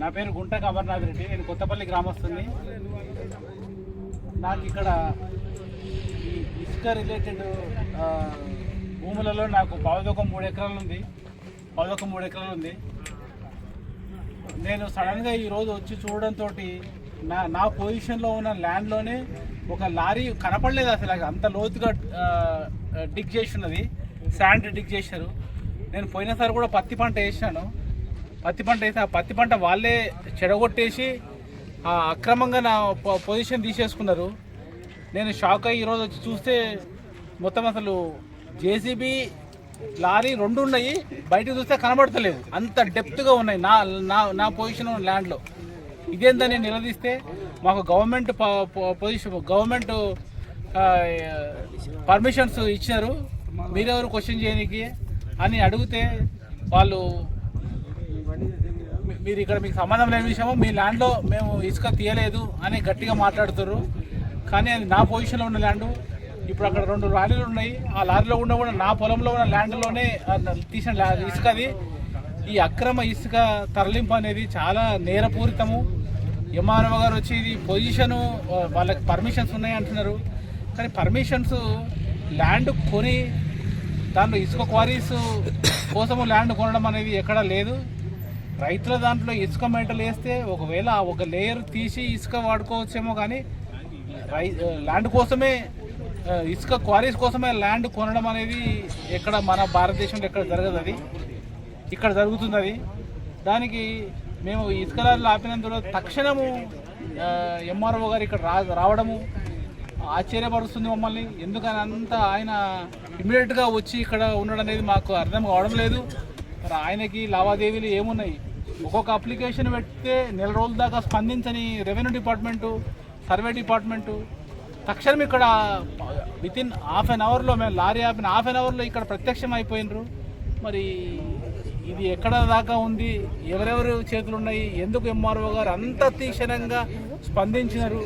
నా పేరు గుంట అమర్నాథ్ రెడ్డి. నేను కొత్తపల్లి గ్రామస్తుంది నాకు ఇక్కడ ఈ ఇసుక రిలేటెడ్ భూములలో నాకు పావుదొక మూడు ఎకరాలు ఉంది పావుదొక మూడు ఎకరాలు ఉంది నేను సడన్గా ఈరోజు వచ్చి చూడడంతో నా నా పొజిషన్లో ఉన్న ల్యాండ్లోనే ఒక లారీ కనపడలేదు అసలు. అంత లోతుగా డిగ్ చేసి ఉన్నది. శాండ్ డిగ్ చేశారు. నేను పోయినసారి కూడా పత్తి పంట వేసాను. పత్తి పంట అయితే ఆ పత్తి పంట వాళ్ళే చెడగొట్టేసి అక్రమంగా నా పొజిషన్ తీసేసుకున్నారు. నేను షాక్ అయ్యి ఈరోజు వచ్చి చూస్తే మొత్తం అసలు జేసీబీ లారీ రెండు ఉన్నాయి బయటకు చూస్తే కనబడతలేదు. అంత డెప్త్గా ఉన్నాయి నా నా నా పొజిషన్ ఉన్న ల్యాండ్లో ఇదేందని నిలదీస్తే మాకు గవర్నమెంట్ పొజిషన్ గవర్నమెంట్ పర్మిషన్స్ ఇచ్చారు మీరెవరు క్వశ్చన్ చేయడానికి అని అడిగితే వాళ్ళు మీరు ఇక్కడ మీకు సంబంధం లేని విషయము మీ ల్యాండ్లో మేము ఇసుక తీయలేదు అని గట్టిగా మాట్లాడుతున్నారు కానీ అది నా పొజిషన్లో ఉన్న ల్యాండ్ ఇప్పుడు అక్కడ రెండు లారీలు ఉన్నాయి. ఆ లారీలో ఉన్న కూడా నా పొలంలో ఉన్న ల్యాండ్లోనే తీసిన ఇసుక అది. ఈ అక్రమ ఇసుక తరలింపు అనేది చాలా నేరపూరితము. ఎంఆర్ఓ గారు వచ్చి ఇది పొజిషను వాళ్ళకి పర్మిషన్స్ ఉన్నాయి అంటున్నారు. కానీ పర్మిషన్స్ ల్యాండ్ కొని దాంట్లో ఇసుక క్వారీస్ కోసము ల్యాండ్ కొనడం అనేది ఎక్కడా లేదు. రైతుల దాంట్లో ఇసుక మెటలు వేస్తే ఒకవేళ ఒక లేయర్ తీసి ఇసుక వాడుకోవచ్చేమో కానీ రై ల్యాండ్ కోసమే ఇసుక క్వారీస్ కోసమే ల్యాండ్ కొనడం అనేది ఎక్కడ మన భారతదేశంలో ఎక్కడ జరగదు అది. ఇక్కడ జరుగుతుంది అది. దానికి మేము ఇసుక లారీలు ఆపినందులో తక్షణము ఎంఆర్ఓ గారు ఇక్కడ రా రావడము ఆశ్చర్యపరుస్తుంది మమ్మల్ని. ఎందుకని అంత ఆయన ఇమీడియట్గా వచ్చి ఇక్కడ ఉండడం అనేది మాకు అర్థం కావడం లేదు. మరి ఆయనకి లావాదేవీలు ఏమున్నాయి? ఒక్కొక్క అప్లికేషన్ పెడితే నెల రోజుల దాకా స్పందించని రెవెన్యూ డిపార్ట్మెంటు సర్వే డిపార్ట్మెంటు. తక్షణం ఇక్కడ విత్ ఇన్ హాఫ్ అన్ అవర్లో మేము లారీ ఆపిన హాఫ్ అన్ అవర్లో ఇక్కడ ప్రత్యక్షం అయిపోయినరు. మరి ఇది ఎక్కడ దాకా ఉంది? ఎవరెవరు చేతులు ఉన్నాయి? ఎందుకు ఎంఆర్ఓ గారు అంత తీక్షణంగా స్పందించినారు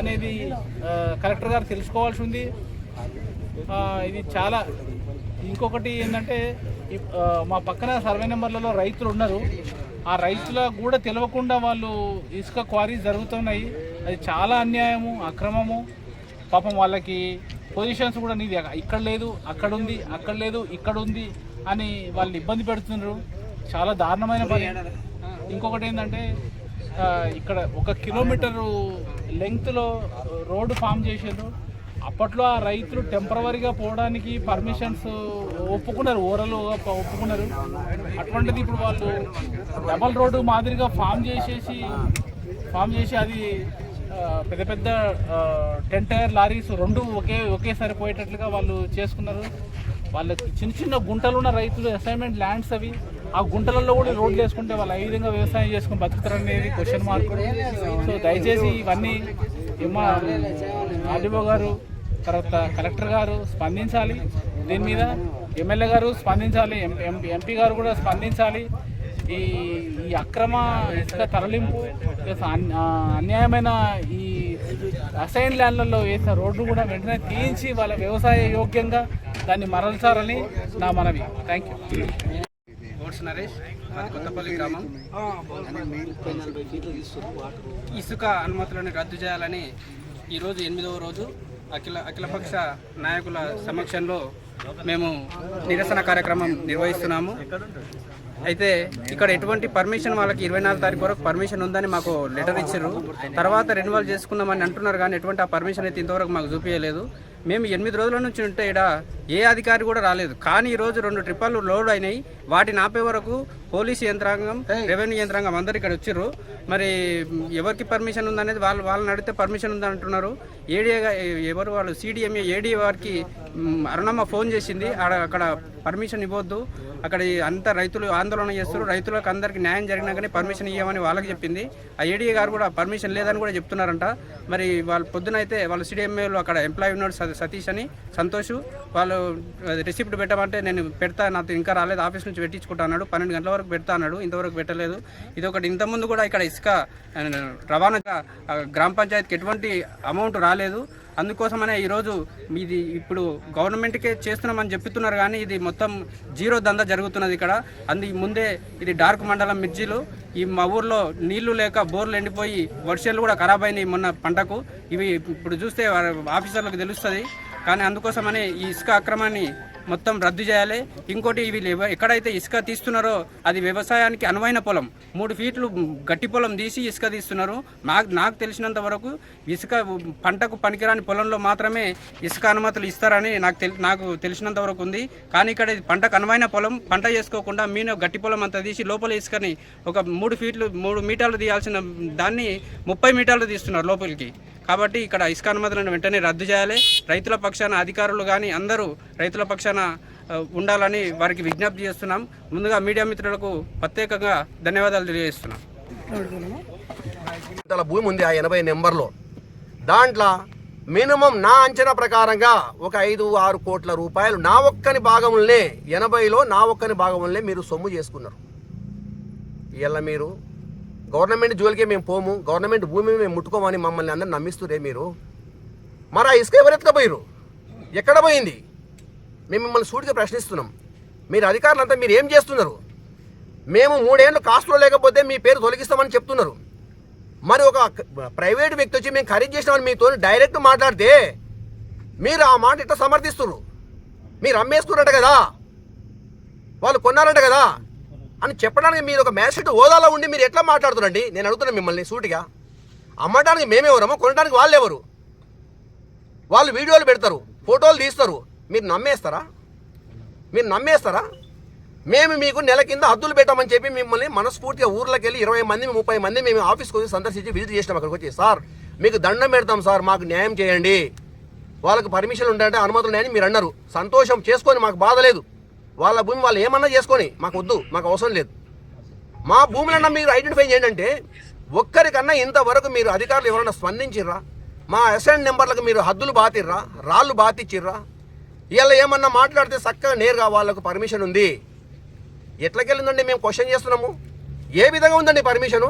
అనేది కలెక్టర్ గారు తెలుసుకోవాల్సి ఉంది. ఇది చాలా ఇంకొకటి ఏంటంటే మా పక్కన సర్వే నెంబర్లలో రైతులు ఉన్నారు. ఆ రైతులకు కూడా తెలియకుండా వాళ్ళు ఇసుక క్వారీ జరుగుతున్నాయి. అది చాలా అన్యాయము అక్రమము. పాపం వాళ్ళకి పొజిషన్స్ కూడా నీది ఇక్కడ లేదు అక్కడ ఉంది అక్కడ లేదు ఇక్కడ ఉంది అని వాళ్ళు ఇబ్బంది పెడుతున్నారు. చాలా దారుణమైన పని. ఇంకొకటి ఏంటంటే ఇక్కడ ఒక కిలోమీటరు లెంగ్త్లో రోడ్డు ఫామ్ చేసారు అప్పట్లో ఆ రైతులు టెంపరవరీగా పోవడానికి పర్మిషన్స్ ఒప్పుకున్నారు ఓరలు ఒప్పుకున్నారు. అటువంటిది ఇప్పుడు వాళ్ళు డబల్ రోడ్డు మాదిరిగా ఫామ్ చేసేసి ఫామ్ చేసి అది పెద్ద పెద్ద టెన్ టైర్ లారీస్ రెండు ఒకే ఒకేసారి పోయేటట్లుగా వాళ్ళు చేసుకున్నారు. వాళ్ళకి చిన్న చిన్న గుంటలు ఉన్న రైతులు అసైన్మెంట్ ల్యాండ్స్ అవి ఆ గుంటలలో కూడా రోడ్లు వేసుకుంటే వాళ్ళు ఏ విధంగా వ్యవసాయం చేసుకుని బతుకుతారనేది క్వశ్చన్ మార్క్. సో దయచేసి ఇవన్నీ ఏమా ఆర్డీఓ గారు తర్వాత కలెక్టర్ గారు స్పందించాలి. దీని మీద ఎమ్మెల్యే గారు స్పందించాలి. ఎం- ఎంపీ ఎంపీ గారు కూడా స్పందించాలి. ఈ ఈ అక్రమ ఇసుక తరలింపు అన్యాయమైన ఈ అసైన్ ల్యాండ్లలో వేసిన రోడ్లు కూడా వెంటనే తీయించి వాళ్ళ వ్యవసాయ యోగ్యంగా దాన్ని మరల్చాలని నా మనవి. థ్యాంక్ యూ ఓట్స్ నరేష్ కొత్తపల్లి గ్రామం. ఇసుక అనుమతులను రద్దు చేయాలని ఈరోజు ఎనిమిదవ రోజు అఖిల అఖిలపక్ష నాయకుల సమక్షంలో మేము నిరసన కార్యక్రమం నిర్వహిస్తున్నాము. అయితే ఇక్కడ ఎటువంటి పర్మిషన్ వాళ్ళకి ఇరవై నాలుగు తారీఖు వరకు పర్మిషన్ ఉందని మాకు లెటర్ ఇచ్చారు. తర్వాత రెన్యువల్ చేసుకుందామని అంటున్నారు కానీ ఎటువంటి ఆ పర్మిషన్ అయితే ఇంతవరకు మాకు చూపించలేదు మేము ఎనిమిది రోజుల నుంచి ఉంటే ఇక్కడ ఏ అధికారి కూడా రాలేదు. కానీ ఈ రోజు రెండు ట్రిప్పులు లోడ్ అయినాయి. వాటిని ఆపే వరకు పోలీసు యంత్రాంగం రెవెన్యూ యంత్రాంగం అందరు ఇక్కడ వచ్చారు మరి ఎవరికి పర్మిషన్ ఉందనేది వాళ్ళు వాళ్ళని అడిగితే పర్మిషన్ ఉందని అంటున్నారు ఏడీఏ ఎవరు వాళ్ళు? సిడిఎంఏ ఏడీఏ వారికి అరుణమ్మ ఫోన్ చేసింది. ఆడ అక్కడ పర్మిషన్ ఇవ్వద్దు. అక్కడ అంతా రైతులు ఆందోళన చేస్తారు రైతులకు అందరికి న్యాయం జరిగినాకనే పర్మిషన్ ఇవ్వమని వాళ్ళకి చెప్పింది. ఆ ఏడీఏ గారు కూడా పర్మిషన్ లేదని కూడా చెప్తున్నారంట. మరి వాళ్ళు పొద్దున అయితే వాళ్ళు సిడిఎంఏలో అక్కడ ఎంప్లాయీ ఉన్నాడు సతీష్ అని సంతోష్. వాళ్ళు రిసిప్ట్ పెట్టమంటే నేను పెడతా నాకు ఇంకా రాలేదు ఆఫీస్ నుంచి పెట్టించుకుంటా అన్నాడు. పన్నెండు గంటల వరకు పెడతా అన్నాడు ఇంతవరకు పెట్టలేదు. ఇది ఒకటి ఇంతకుముందు కూడా ఇక్కడ ఇసుక రవాణా గ్రామ పంచాయతీకి ఎటువంటి అమౌంట్ రాలేదు. అందుకోసమనే ఈరోజు ఇది ఇప్పుడు గవర్నమెంట్కే చేస్తున్నామని చెప్తున్నారు కానీ ఇది మొత్తం జీరో దందా జరుగుతున్నది ఇక్కడ. అందు ముందే ఇది డార్క్ మండలం మిర్జీలు ఈ మా ఊర్లో నీళ్ళు లేక బోర్లు ఎండిపోయి వర్షాలు కూడా ఖరాబ్ అయినాయి మొన్న పంటకు. ఇవి ఇప్పుడు చూస్తే ఆఫీసర్లకు తెలుస్తుంది. కానీ అందుకోసమని ఈ ఇసుక అక్రమాన్ని మొత్తం రద్దు చేయాలి. ఇంకోటి వీళ్ళు ఎక్కడైతే ఇసుక తీస్తున్నారో అది వ్యవసాయానికి అనువైన పొలం. మూడు ఫీట్లు గట్టి పొలం తీసి ఇసుక తీస్తున్నారు. నాకు నాకు తెలిసినంత వరకు ఇసుక పంటకు పనికిరాని పొలంలో మాత్రమే ఇసుక అనుమతులు ఇస్తారని నాకు తెలి నాకు తెలిసినంత వరకు ఉంది. కానీ ఇక్కడ పంటకు అనువైన పొలం. పంట చేసుకోకుండా మీన గట్టి పొలం అంతా తీసి లోపల ఇసుకని ఒక మూడు ఫీట్లు మూడు మీటర్లు తీయాల్సిన దాన్ని ముప్పై మీటర్లు తీస్తున్నారు లోపలికి. కాబట్టి ఇక్కడ ఇసుక అనుమతులను వెంటనే రద్దు చేయాలి. రైతుల పక్షాన అధికారులు కానీ అందరూ రైతుల పక్షాన ఉండాలని వారికి విజ్ఞప్తి చేస్తున్నాం. ముందుగా మీడియా మిత్రులకు ప్రత్యేకంగా ధన్యవాదాలు తెలియజేస్తున్నాం. భూమి ఉంది ఆ ఎనభై నెంబర్లో. దాంట్లో మినిమం నా అంచనా ప్రకారంగా ఒక ఐదు ఆరు కోట్ల రూపాయలు నా ఒక్కని భాగములనే ఎనభైలో నా ఒక్కని భాగములనే మీరు సొమ్ము చేసుకున్నారు. ఇలా మీరు గవర్నమెంట్ జోలికే మేము పోము గవర్నమెంట్ భూమి మేము ముట్టుకోమని మమ్మల్ని అందరు నమ్మిస్తురే మీరు? మరి ఆ ఇసుక ఎవరు ఎత్తుకపోయారు ఎక్కడ పోయింది? మేము మిమ్మల్ని సూటిగా ప్రశ్నిస్తున్నాం. మీరు అధికారులంతా మీరు ఏం చేస్తున్నారు? మేము మూడేళ్ళు కాస్ట్లో లేకపోతే మీ పేరు తొలగిస్తామని చెప్తున్నారు. మరి ఒక ప్రైవేట్ వ్యక్తి వచ్చి మేము ఖరీదు చేసినామని మీతో డైరెక్ట్ మాట్లాడితే మీరు ఆ మాట ఇట్లా సమర్థిస్తున్నారు మీరు అమ్మేసుకున్నట్టు కదా? వాళ్ళు కొన్నారంట కదా? అని చెప్పడానికి మీరు ఒక మ్యాజిస్ట్రేట్ హోదాలో ఉండి మీరు ఎట్లా మాట్లాడుతున్నారండి? నేను అడుగుతున్నాను మిమ్మల్ని సూటిగా. అమ్మడానికి మేమెవరమో కొనడానికి వాళ్ళు ఎవరు? వాళ్ళు వీడియోలు పెడతారు ఫోటోలు తీస్తారు. మీరు నమ్మేస్తారా? మీరు నమ్మేస్తారా? మేము మీకు నెల కింద హద్దులు పెట్టామని చెప్పి మిమ్మల్ని మనస్ఫూర్తిగా ఊర్లోకి వెళ్ళి ఇరవై మంది ముప్పై మంది మేము ఆఫీస్కి వచ్చి సందర్శించి విజిట్ చేసినాం అక్కడికి వచ్చి. సార్ మీకు దండం పెడతాం సార్ మాకు న్యాయం చేయండి. వాళ్ళకి పర్మిషన్ ఉంటాయంటే అనుమతులు ఉన్నాయని మీరు అన్నారు. సంతోషం చేసుకొని మాకు బాధ లేదు. వాళ్ళ భూమి వాళ్ళు ఏమన్నా చేసుకొని మాకు వద్దు మాకు అవసరం లేదు. మా భూములన్నా మీరు ఐడెంటిఫై చేయండి అంటే ఒక్కరికన్నా ఇంతవరకు మీరు అధికారులు ఎవరైనా స్పందించిర్రా? మా అసెంట్ నెంబర్లకు మీరు హద్దులు బాతిర్రా? రాళ్ళు బాతిచ్చిర్రా? ఇలా ఏమన్నా మాట్లాడితే చక్కగా నేరుగా వాళ్ళకు పర్మిషన్ ఉంది. ఎట్లకెళ్ళిందండి మేము క్వశ్చన్ చేస్తున్నాము? ఏ విధంగా ఉందండి పర్మిషను?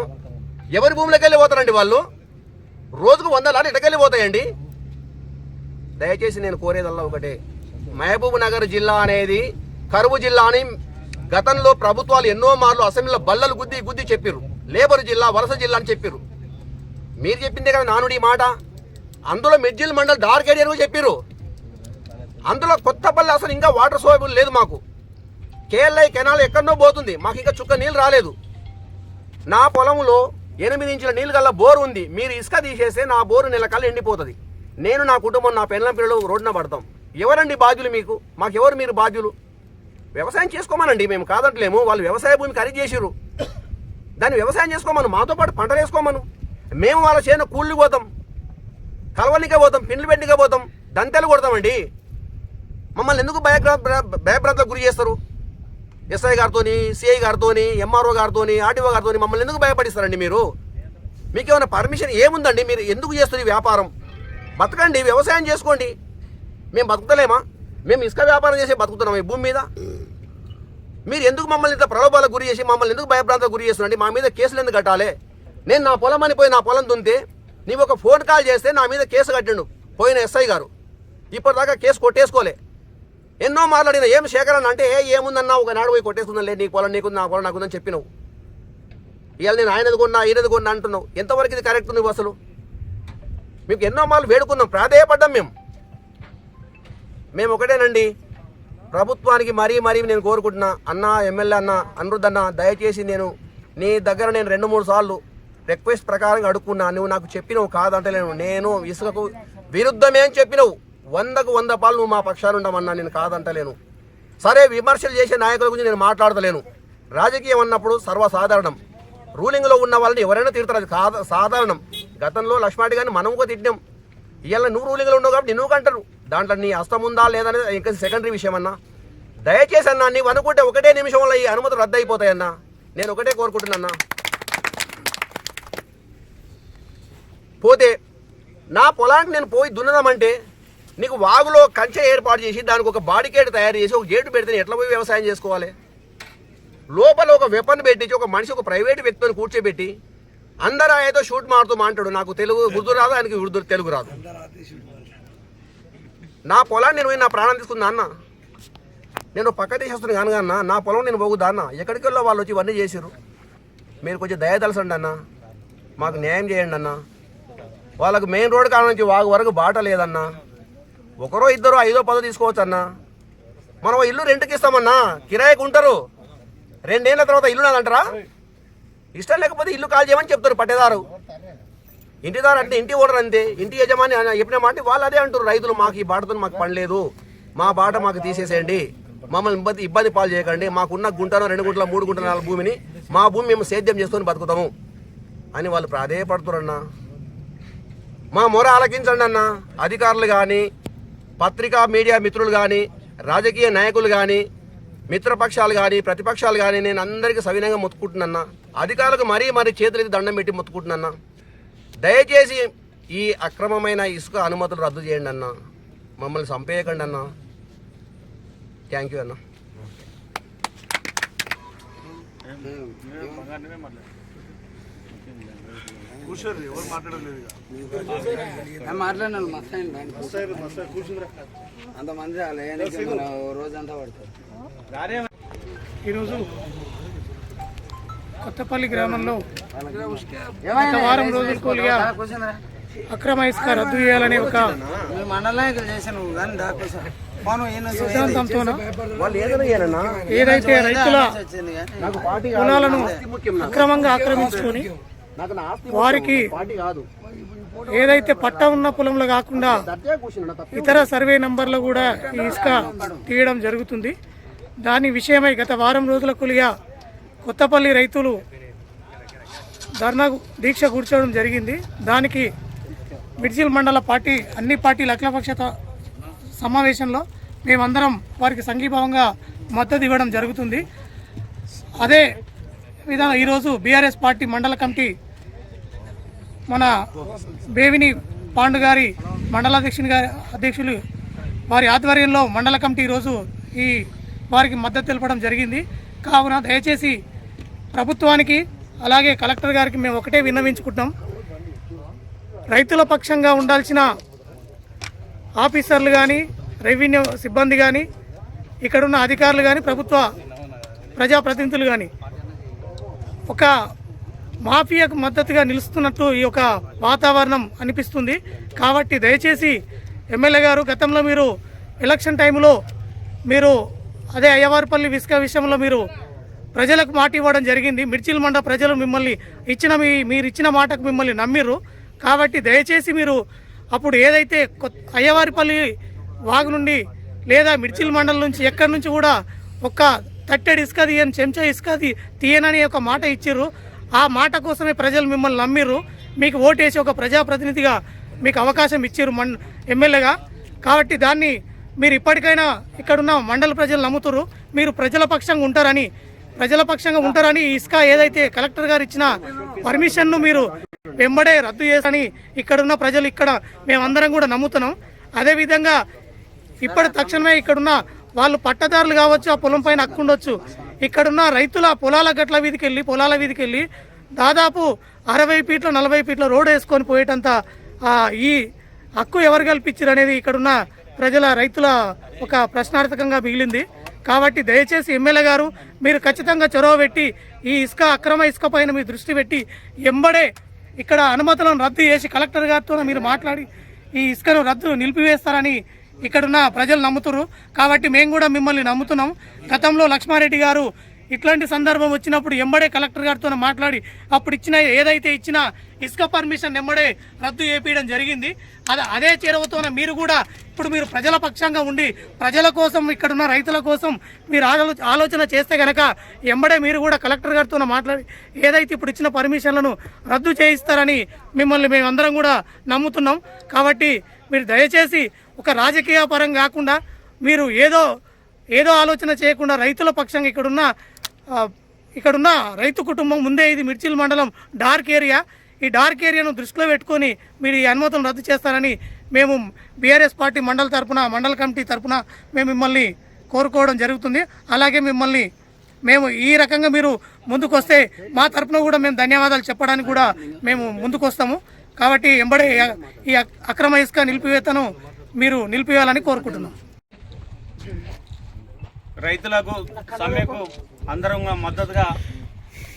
ఎవరి భూములకు వెళ్ళి పోతారండి వాళ్ళు? రోజుకు వంద లారీ ఎటకెళ్ళి పోతాయండి? దయచేసి నేను కోరేదల్లా ఒకటే. మహబూబ్ నగర్ జిల్లా అనేది కరువు జిల్లా అని గతంలో ప్రభుత్వాలు ఎన్నో మార్లు అసెంబ్లీలో బల్లలు గుద్ది గుద్ది చెప్పారు లేబర్ జిల్లా వలస జిల్లా అని చెప్పారు మీరు చెప్పిందే కదా నానుడి మాట. అందులో మిడ్జిల్ మండల్ డార్క్ ఏరియా అని అందులో కొత్తపల్లి అసలు ఇంకా వాటర్ సోయబుల్ లేదు మాకు. కేఎల్ఐ కెనాల్ ఎక్కడనో పోతుంది. మాకు ఇంకా చుక్క నీళ్ళు రాలేదు. నా పొలంలో ఎనిమిది ఇంచుల నీళ్ళు గల బోరు ఉంది. మీరు ఇసుక తీసేస్తే నా బోరు నెల కల్లా ఎండిపోతుంది. నేను నా కుటుంబం నా పెళ్ళం పిల్లలు రోడ్డున పడతాం. ఎవరండి బాధ్యులు మీకు? మాకు ఎవరు మీరు బాధ్యులు? వ్యవసాయం చేసుకోమనండి మేము కాదంటలేము. వాళ్ళు వ్యవసాయ భూమి ఖరీదు చేసిర్రు. దాన్ని వ్యవసాయం చేసుకోమను మాతో పాటు పంటలు వేసుకోమను. మేము వాళ్ళ చేను కూళ్ళు పోతాం కలవలికే పోతాం పిండ్లు పెట్టికే పోతాం దంతెలు కొడతామండి. మమ్మల్ని ఎందుకు భయగ్ర భయభ్రాంతలకు గురి చేస్తారు? ఎస్ఐ గారితోని సిఐ గారితోని ఎంఆర్ఓ గారితోని ఆర్టీఓ గారితోని మమ్మల్ని ఎందుకు భయపడిస్తారండి మీరు? మీకు ఏమైనా పర్మిషన్ ఏముందండి? మీరు ఎందుకు చేస్తారు ఈ వ్యాపారం? బతకండి వ్యవసాయం చేసుకోండి. మేము బతుకుతలేమా? మేము ఇసుక వ్యాపారం చేసి బతుకుతున్నాం ఈ భూమి మీద. మీరు ఎందుకు మమ్మల్ని ఇంత ప్రలోభాలకు గురి చేసి మమ్మల్ని ఎందుకు భయభ్రాంతకు గురి చేస్తున్నారండి? మా మీద కేసులు ఎందుకు కట్టాలి? నేను నా పొలం అని పోయి నా పొలం దుంతే నీవు ఒక ఫోన్ కాల్ చేస్తే నా మీద కేసు కట్టిండు పోయిన ఎస్ఐ గారు. ఇప్పటిదాకా కేసు కొట్టేసుకోలే. ఎన్నో మాట్లాడిన ఏం శేఖరన్ అంటే ఏ ఏముందన్నా ఒక నాడు పోయి కొట్టేసుకుందాం లే నీ పొలం నీకు నా పొలం నాకుందని చెప్పినావు. ఇవాళ నేను ఆయనది కొన్నా ఈయనది కొన్నా అంటున్నావు. ఎంతవరకు ఇది కరెక్ట్ నువ్వు అసలు? మీకు ఎన్నో మార్లు వేడుకున్నాం ప్రాధేయపడ్డాం మేము. మేము ఒకటేనండి ప్రభుత్వానికి మరీ మరీ నేను కోరుకుంటున్నా అన్న ఎమ్మెల్యే అన్న అనిరుద్ధ్ అన్న దయచేసి నేను నీ దగ్గర నేను రెండు మూడు సార్లు రిక్వెస్ట్ ప్రకారంగా అడుక్కున్నా. నువ్వు నాకు చెప్పినవు కాదంటలేను నేను ఇసుకకు విరుద్ధమే అని చెప్పినవు. వందకు వంద పాలు నువ్వు మా పక్షాలు ఉండమన్నా నేను కాదంటలేను సరే విమర్శలు చేసే నాయకుల గురించి నేను మాట్లాడతలేను. రాజకీయం అన్నప్పుడు సర్వసాధారణం. రూలింగ్లో ఉన్న వాళ్ళని ఎవరైనా తిడతారు అది సాధారణం. గతంలో లక్ష్మాటి గారిని మనం కూడా తిట్టినాం. ఇవాళ నువ్వు రూలింగ్లో ఉండవు కాబట్టి నువ్వు అంటారు. దాంట్లో నీ హస్తం ఉందా లేదనేది ఇంకా సెకండరీ విషయం అన్నా. దయచేసి అన్నా నీవు అనుకుంటే ఒకటే నిమిషంలో ఈ అనుమతులు రద్దు అయిపోతాయన్నా నేను ఒకటే కోరుకుంటున్నా పోతే నా పొలానికి నేను పోయి దున్నదామంటే నీకు వాగులో కంచె ఏర్పాటు చేసి దానికి ఒక బాడికేట్ తయారు చేసి ఒక గేటు పెడితే ఎట్లా పోయి వ్యవసాయం చేసుకోవాలి? లోపల ఒక వెపన్ పెట్టించి ఒక మనిషి ఒక ప్రైవేట్ వ్యక్తిని కూర్చోబెట్టి అందరూ ఏదో షూట్ మారుతూ మాట్లాడు. నాకు తెలుగు ఉర్దూ రాదు ఆయనకి ఉర్దూ తెలుగు రాదు. నా పొలాన్ని నేను పోయి నా ప్రాణం తీసుకుందా అన్న? నేను పక్క తీసేస్తున్నాను కాను అన్న నా పొలం నేను పోగుదా అన్న? ఎక్కడికి వెళ్ళో వాళ్ళు వచ్చి ఇవన్నీ చేసారు మీరు కొంచెం దయదలసండి అన్న. మాకు న్యాయం చేయండి అన్న. వాళ్ళకు మెయిన్ రోడ్ కాడ నుంచి వాగు వరకు బాట లేదన్న. ఒకరో ఇద్దరు ఐదో పదో తీసుకోవచ్చు అన్న. మనం ఇల్లు రెంట్కి ఇస్తామన్నా? కిరాయికి ఉంటారు. రెండేళ్ళ తర్వాత ఇల్లు నాదంటారా? ఇష్టం లేకపోతే ఇల్లు కాల్ చేయమని చెప్తారు పట్టేదారు. ఇంటిదారు అంటే ఇంటి ఓనర్ అంతే. ఇంటి యజమాని అని చెప్పిన మాట వాళ్ళు అదే అంటారు రైతులు మాకు ఈ బాటతో మాకు పని లేదు. మా బాట మాకు తీసేసేయండి. మమ్మల్ని ఇబ్బంది ఇబ్బంది పాలు చేయకండి. మాకున్న గుంటలో రెండు గుంటల మూడు గుంటల నాలుగు భూమిని మా భూమి మేము సేద్యం చేసుకొని బతుకుతాము. అని వాళ్ళు ప్రాధేయపడుతురన్నా మా మొర ఆలకించండి అన్న. అధికారులు కానీ పత్రికా మీడియా మిత్రులు కానీ రాజకీయ నాయకులు కానీ మిత్రపక్షాలు కానీ ప్రతిపక్షాలు కానీ నేను అందరికీ సవినయంగా మొత్తుకుంటున్నా అధికారులకు మరీ మరీ చేతులకి దండం పెట్టి మొత్తుకుంటున్నా దయచేసి ఈ అక్రమమైన ఇసుక అనుమతులు రద్దు చేయండి అన్న. మమ్మల్ని చంపేయకండి అన్న. థ్యాంక్ యూ అన్న. మాట్లాడినాను అంతమంది రోజంతా పడుతుంది ఈరోజు కొత్తపల్లి గ్రామంలో గత వారం రోజుల కూలిగా అక్రమ ఇసుక రద్దు చేయాలనే ఒక మండలానికి చేసాను కానీ దాకోసం మనం సిద్ధాంతంతో వాళ్ళు ఏదైనా చేయాలన్నా ఏదైతే రైతుల పొలాలను ముఖ్యం అక్రమంగా ఆక్రమించుకొని నాకు నా ఆస్తి వారికి పార్టీ కాదు. ఏదైతే పట్ట ఉన్న పొలంలో కాకుండా ఇతర సర్వే నంబర్లో కూడా ఈ ఇసుక తీయడం జరుగుతుంది. దాని విషయమై గత వారం రోజుల కూలిగా కొత్తపల్లి రైతులు ధర్నా దీక్ష కూర్చోవడం జరిగింది. దానికి మిడ్జిల్ మండల పార్టీ అన్ని పార్టీల అఖిలపక్ష సమావేశంలో మేమందరం వారికి సంఘీభావంగా మద్దతు ఇవ్వడం జరుగుతుంది. అదే విధంగా ఈరోజు బీఆర్ఎస్ పార్టీ మండల కమిటీ మన బేవిని పాండు గారి మండలాధ్యక్షుని గారి అధ్యక్షులు వారి ఆధ్వర్యంలో మండల కమిటీ ఈరోజు ఈ వారికి మద్దతు తెలపడం జరిగింది. కావున దయచేసి ప్రభుత్వానికి అలాగే కలెక్టర్ గారికి మేము ఒకటే విన్నవించుకుంటున్నాం. రైతుల పక్షంగా ఉండాల్సిన ఆఫీసర్లు కానీ రెవెన్యూ సిబ్బంది కానీ ఇక్కడున్న అధికారులు కానీ ప్రభుత్వ ప్రజాప్రతినిధులు కానీ ఒక మాఫియాకు మద్దతుగా నిలుస్తున్నట్టు ఈ యొక్క వాతావరణం అనిపిస్తుంది. కాబట్టి దయచేసి ఎమ్మెల్యే గారు గతంలో మీరు ఎలక్షన్ టైంలో మీరు అదే అయ్యవారిపల్లి విసుక విషయంలో మీరు ప్రజలకు మాట ఇవ్వడం జరిగింది. మిర్చిల్ మండ ప్రజలు మిమ్మల్ని ఇచ్చిన మీ మీరు ఇచ్చిన మాటకు మిమ్మల్ని నమ్మిర్రు. కాబట్టి దయచేసి మీరు అప్పుడు ఏదైతే కొత్త అయ్యవారిపల్లి వాగు నుండి లేదా మిర్చిల్ మండలం నుంచి ఎక్కడి నుంచి కూడా ఒక్క తట్టెడు ఇసుక తీయని చెంచా ఇసుక తీయనని ఒక మాట ఇచ్చిర్రు. ఆ మాట కోసమే ప్రజలు మిమ్మల్ని నమ్మిర్రు. మీకు ఓటేసి ఒక ప్రజాప్రతినిధిగా మీకు అవకాశం ఇచ్చారు మన్ ఎమ్మెల్యేగా. కాబట్టి దాన్ని మీరు ఇప్పటికైనా ఇక్కడున్న మండల ప్రజలు నమ్ముతురు మీరు ప్రజల పక్షంగా ఉంటారని ప్రజల పక్షంగా ఉంటారని ఇస్కా ఇసుక ఏదైతే కలెక్టర్ గారు ఇచ్చిన పర్మిషన్ను మీరు వెంబడే రద్దు చేసని ఇక్కడున్న ప్రజలు ఇక్కడ మేమందరం కూడా నమ్ముతున్నాం. అదేవిధంగా ఇప్పటి తక్షణమే ఇక్కడున్న వాళ్ళు పట్టదారులు కావచ్చు ఆ పొలం పైన అక్కుండొచ్చు ఇక్కడున్న రైతుల పొలాల గట్ల వీధికి వెళ్ళి పొలాల వీధికి వెళ్ళి దాదాపు అరవై ఫీట్ల నలభై ఫీట్ల రోడ్ వేసుకొని పోయేటంత ఈ హక్కు ఎవరు కల్పించారు అనేది ఇక్కడున్న ప్రజల రైతుల ఒక ప్రశ్నార్థకంగా మిగిలింది. కాబట్టి దయచేసి ఎమ్మెల్యే గారు మీరు ఖచ్చితంగా చొరవ పెట్టి ఈ ఇసుక అక్రమ ఇసుక పైన మీ దృష్టి పెట్టి ఎంబడే ఇక్కడ అనుమతులను రద్దు చేసి కలెక్టర్ గారితో మీరు మాట్లాడి ఈ ఇసుకను రద్దు నిలిపివేస్తారని ఇక్కడున్న ప్రజలు నమ్ముతున్నారు కాబట్టి మేము కూడా మిమ్మల్ని నమ్ముతున్నాం. గతంలో లక్ష్మారెడ్డి గారు ఇట్లాంటి సందర్భం వచ్చినప్పుడు ఎంబడే కలెక్టర్ గారితో మాట్లాడి అప్పుడు ఇచ్చిన ఏదైతే ఇచ్చిన ఇసుక పర్మిషన్ ఎంబడే రద్దు చేపించడం జరిగింది. అది అదే చేరవతోన మీరు కూడా ఇప్పుడు మీరు ప్రజల పక్షంగా ఉండి ప్రజల కోసం ఇక్కడున్న రైతుల కోసం మీరు ఆలోచన చేస్తే కనుక ఎంబడే మీరు కూడా కలెక్టర్ గారితో మాట్లాడి ఏదైతే ఇప్పుడు ఇచ్చిన పర్మిషన్లను రద్దు చేయిస్తారని మిమ్మల్ని మేమందరం కూడా నమ్ముతున్నాం. కాబట్టి మీరు దయచేసి ఒక రాజకీయ పరం కాకుండా మీరు ఏదో ఏదో ఆలోచన చేయకుండా రైతుల పక్షంగా ఇక్కడున్న ఇక్కడున్న రైతు కుటుంబం ముందే ఇది మిర్చిల్ మండలం డార్క్ ఏరియా. ఈ డార్క్ ఏరియాను దృష్టిలో పెట్టుకొని మీరు ఈ అనుమతులను రద్దు చేస్తారని మేము బీఆర్ఎస్ పార్టీ మండల తరపున మండల కమిటీ తరపున మేము మిమ్మల్ని కోరుకోవడం జరుగుతుంది. అలాగే మిమ్మల్ని మేము ఈ రకంగా మీరు ముందుకొస్తే మా తరపున కూడా మేము ధన్యవాదాలు చెప్పడానికి కూడా మేము ముందుకొస్తాము. కాబట్టి ఎంబడే ఈ అక్రమ ఇసుక నిలిపివేతను మీరు నిలిపివేయాలని కోరుకుంటున్నాం. రైతులకు సమ్మెకు అందరం మద్దతుగా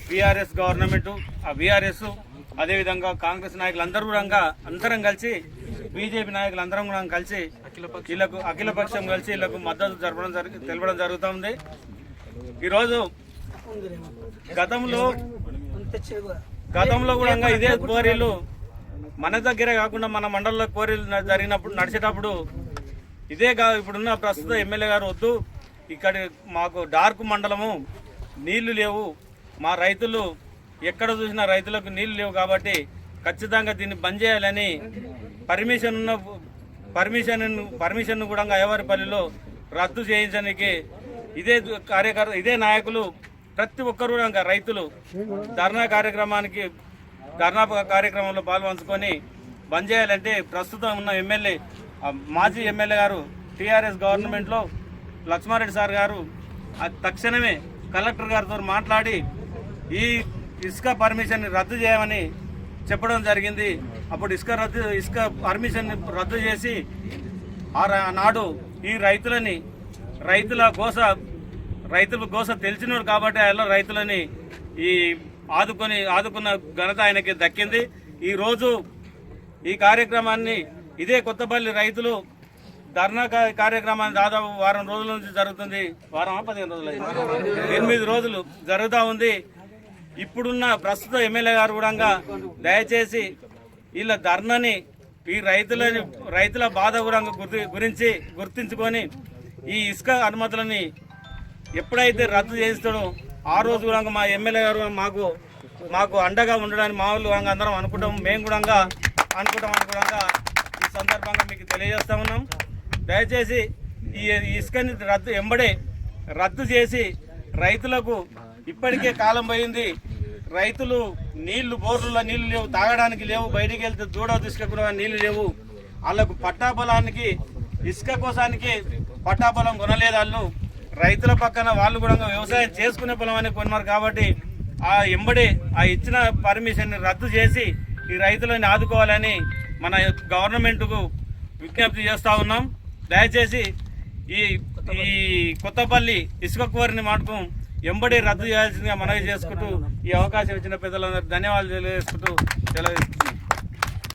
బీఆర్ఎస్ గవర్నమెంట్ ఆ బీఆర్ఎస్ అదేవిధంగా కాంగ్రెస్ నాయకులు అందరూ కూడా అందరం కలిసి బీజేపీ నాయకులు అందరం కూడా కలిసి వీళ్ళకు అఖిలపక్షం కలిసి వీళ్ళకు మద్దతు జరపడం జరిగి తెలపడం జరుగుతుంది ఈరోజు గతంలో గతంలో కూడా ఇదే కోరీలు మన దగ్గరే కాకుండా మన మండలంలో కోరీలు జరిగినప్పుడు నడిచేటప్పుడు ఇదే కా ఇప్పుడున్న ప్రస్తుత ఎమ్మెల్యే గారు వద్దు ఇక్కడ మాకు డార్క్ మండలము నీళ్ళు లేవు. మా రైతులు ఎక్కడ చూసినా రైతులకు నీళ్ళు లేవు కాబట్టి ఖచ్చితంగా దీన్ని బంద్ చేయాలని పర్మిషన్ ఉన్న పర్మిషన్ పర్మిషన్ కూడా అయ్యవారిపల్లిలో రద్దు చేయించడానికి ఇదే కార్యకర్త ఇదే నాయకులు ప్రతి ఒక్కరు కూడా రైతులు ధర్నా కార్యక్రమానికి ధర్నా కార్యక్రమంలో పాల్పంచుకొని బంద్ చేయాలంటే ప్రస్తుతం ఉన్న ఎమ్మెల్యే మాజీ ఎమ్మెల్యే గారు టీఆర్ఎస్ గవర్నమెంట్లో లక్ష్మారెడ్డి సార్ గారు తక్షణమే కలెక్టర్ గారితో మాట్లాడి ఈ ఇసుక పర్మిషన్ రద్దు చేయమని చెప్పడం జరిగింది. అప్పుడు ఇసుక రద్దు ఇసుక పర్మిషన్ రద్దు చేసి ఆ రా- నాడు ఈ రైతులని రైతుల గోస రైతుల గోస తెలిసినోడు కాబట్టి ఆయన రైతులని ఈ ఆదుకొని ఆదుకున్న ఘనత ఆయనకి దక్కింది. ఈరోజు ఈ కార్యక్రమాన్ని ఇదే కొత్తపల్లి రైతులు ధర్నా కార్యక్రమాన్ని దాదాపు వారం రోజుల నుంచి జరుగుతుంది. వారం పదిహేను రోజులు ఎనిమిది రోజులు జరుగుతూ ఉంది. ఇప్పుడున్న ప్రస్తుత ఎమ్మెల్యే గారు కూడా దయచేసి వీళ్ళ ధర్నాని ఈ రైతులని రైతుల బాధ కూడా గుర్తి గురించి గుర్తించుకొని ఈ ఇసుక అనుమతులని ఎప్పుడైతే రద్దు చేస్తాడో ఆ రోజు కూడా మా ఎమ్మెల్యే గారు మాకు మాకు అండగా ఉండడానికి మా వాళ్ళు అందరం అనుకుంటాం. మేము కూడా అనుకుంటాం అనుకుంటా. ఈ సందర్భంగా మీకు తెలియజేస్తా ఉన్నాం. దయచేసి ఈ ఇసుకని రద్దు ఎంబడే రద్దు చేసి రైతులకు ఇప్పటికే కాలం పోయింది. రైతులు నీళ్ళు బోర్లలో నీళ్ళు లేవు తాగడానికి లేవు బయటికి వెళ్తే దూడ తీసుకెళ్ళకుండా నీళ్ళు లేవు. వాళ్ళకు పట్టాపొలానికి ఇసుక కోసానికి పట్టాపొలం కొనలేదు వాళ్ళు. రైతుల పక్కన వాళ్ళు కూడా వ్యవసాయం చేసుకునే పొలం అని కొన్నారు కాబట్టి ఆ ఎంబడి ఆ ఇచ్చిన పర్మిషన్ రద్దు చేసి ఈ రైతులని ఆదుకోవాలని మన గవర్నమెంట్కు విజ్ఞప్తి చేస్తూ ఉన్నాం. దయచేసి ఈ ఈ కొత్తపల్లి ఇసుక కోరిని మటుకు ఎంబడి రద్దు చేయాల్సిందిగా మనవి చేసుకుంటూ ఈ అవకాశం ఇచ్చిన పెద్దలందరూ ధన్యవాదాలు తెలియజేసుకుంటూ సెలవు